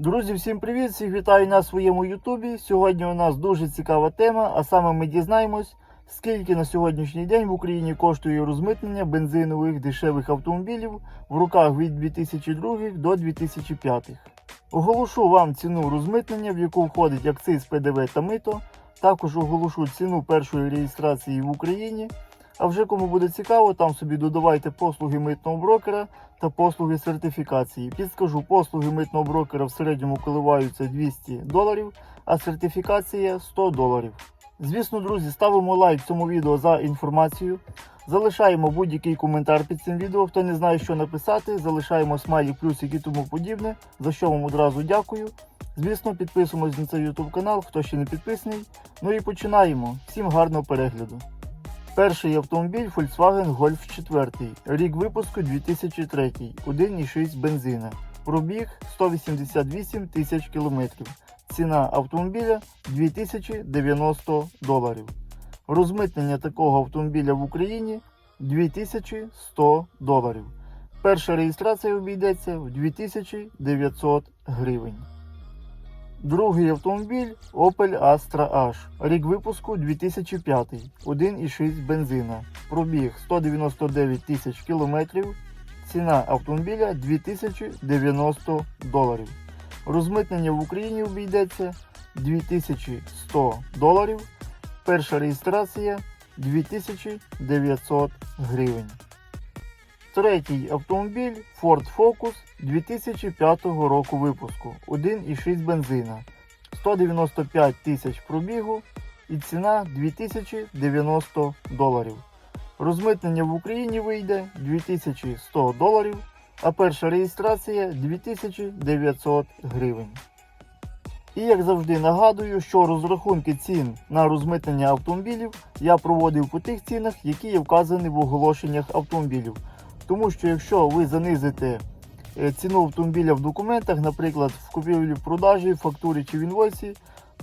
Друзі, всім привіт! Всіх вітаю на своєму Ютубі. Сьогодні у нас дуже цікава тема, а саме ми дізнаємось, скільки на сьогоднішній день в Україні коштує розмитнення бензинових дешевих автомобілів в руках від 2002 до 2005. Оголошу вам ціну розмитнення, в яку входить акциз ПДВ та мито. Також оголошу ціну першої реєстрації в Україні. А вже кому буде цікаво, там собі додавайте послуги митного брокера та послуги сертифікації. Підскажу, послуги митного брокера в середньому коливаються 200 доларів, а сертифікація 100 доларів. Звісно, друзі, ставимо лайк цьому відео за інформацію. Залишаємо будь-який коментар під цим відео. Хто не знає, що написати, залишаємо смайлік, плюсик і тому подібне, за що вам одразу дякую. Звісно, підписуємось на цей YouTube канал, хто ще не підписаний. Ну і починаємо. Всім гарного перегляду. Перший автомобіль Volkswagen Golf 4. Рік випуску 2003. 1,6 бензина. Пробіг 188 тисяч кілометрів. Ціна автомобіля 2090 доларів. Розмитнення такого автомобіля в Україні 2100 доларів. Перша реєстрація обійдеться в 2900 гривень. Другий автомобіль Opel Astra H. Рік випуску 2005. 1,6 бензина. Пробіг 199 тисяч кілометрів. Ціна автомобіля 2090 доларів. Розмитнення в Україні обійдеться 2100 доларів. Перша реєстрація 2900 гривень. Третій автомобіль Ford Focus 2005 року випуску. 1,6 бензина. 195 тисяч пробігу і ціна 2090 доларів. Розмитнення в Україні вийде 2100 доларів, а перша реєстрація 2900 гривень. І як завжди нагадую, що розрахунки цін на розмитнення автомобілів я проводив по тих цінах, які є вказані в оголошеннях автомобілів. Тому що якщо ви занизите е, ціну автомобіля в документах, наприклад, в купівлі продажі, фактурі чи в інвойсі,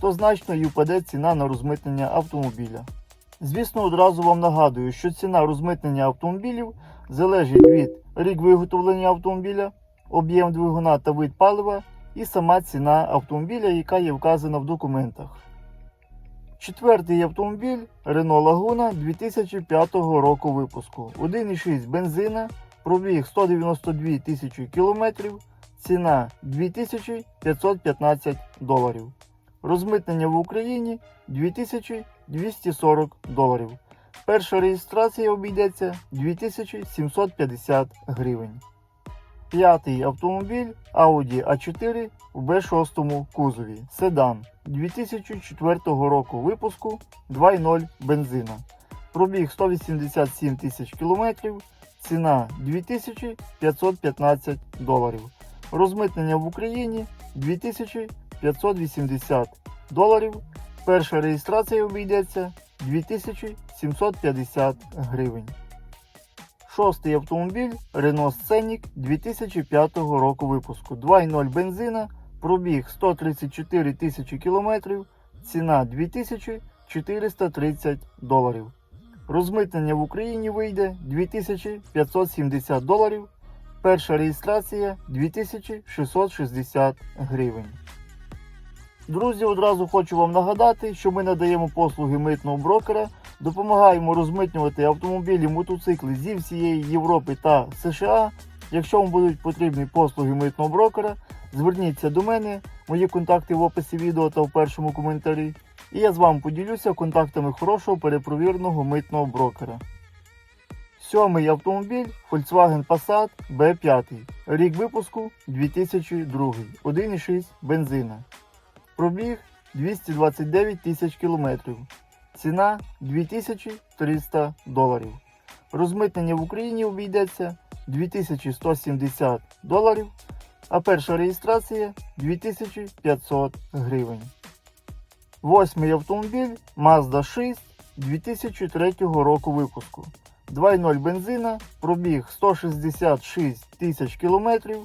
то значно і впаде ціна на розмитнення автомобіля. Звісно, одразу вам нагадую, що ціна розмитнення автомобілів залежить від рік виготовлення автомобіля, об'єм двигуна та вид палива і сама ціна автомобіля, яка є вказана в документах. Четвертий автомобіль Renault Laguna 2005 року випуску. 1,6 бензина, пробіг 192 тисячі кілометрів, ціна 2515 доларів. Розмитнення в Україні 2240 доларів. Перша реєстрація обійдеться 2750 гривень. П'ятий автомобіль Audi A4 в B6 кузові. Седан 2004 року випуску 2.0 бензина. Пробіг 187 тисяч кілометрів. Ціна 2515 доларів. Розмитнення в Україні 2580 доларів. Перша реєстрація обійдеться 2750 гривень. Шостий автомобіль Renault Scenic 2005 року випуску. 2.0 бензина, пробіг 134 тисячі кілометрів, ціна 2430 доларів. Розмитнення в Україні вийде 2570 доларів. Перша реєстрація 2660 гривень. Друзі, одразу хочу вам нагадати, що ми надаємо послуги митного брокера, допомагаємо розмитнювати автомобілі, мотоцикли зі всієї Європи та США. Якщо вам будуть потрібні послуги митного брокера, зверніться до мене, мої контакти в описі відео та в першому коментарі. І я з вами поділюся контактами хорошого перепровіреного митного брокера. Сьомий автомобіль Volkswagen Passat B5. Рік випуску 2002. 1,6 бензина. Пробіг 229 тисяч кілометрів. Ціна 2300 доларів. Розмитнення в Україні обійдеться 2170 доларів, а перша реєстрація 2500 гривень. Восьмий автомобіль Mazda 6 2003 року випуску. 2.0 бензина, пробіг 166 тисяч кілометрів,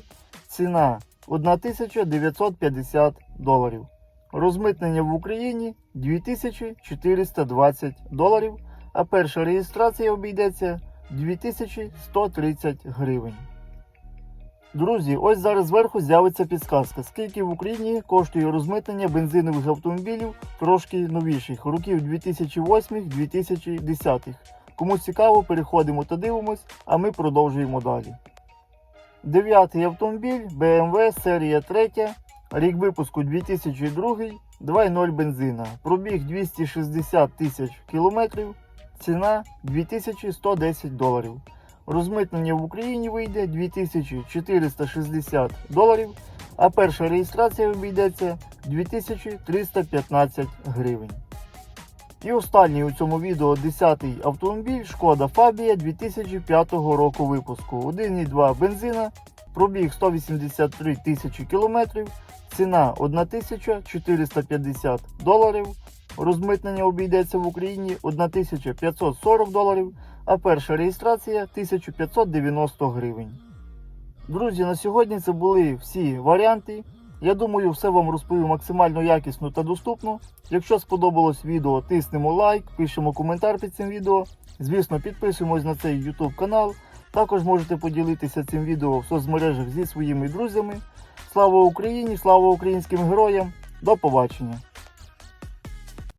ціна 1950 доларів. Розмитнення в Україні 2420 доларів, а перша реєстрація обійдеться 2130 гривень. Друзі, ось зараз зверху з'явиться підсказка, скільки в Україні коштує розмитнення бензинових автомобілів трошки новіших, років 2008-2010. Кому цікаво, переходимо та дивимось, а ми продовжуємо далі. Дев'ятий автомобіль BMW серія 3, рік випуску 2002, 2.0 бензина, пробіг 260 тисяч кілометрів, ціна 2110 доларів. Розмитнення в Україні вийде 2460 доларів, а перша реєстрація обійдеться 2315 гривень. І останній у цьому відео 10-й автомобіль Шкода Фабія 2005 року випуску. 1,2 бензина, пробіг 183 тисячі кілометрів, ціна 1450 доларів. Розмитнення обійдеться в Україні 1540 доларів, а перша реєстрація 1590 гривень. Друзі, на сьогодні це були всі варіанти. Я думаю, все вам розповів максимально якісно та доступно. Якщо сподобалось відео, тиснемо лайк, пишемо коментар під цим відео. Звісно, підписуємось на цей YouTube канал. Також можете поділитися цим відео в соцмережах зі своїми друзями. Слава Україні! Слава українським героям! До побачення!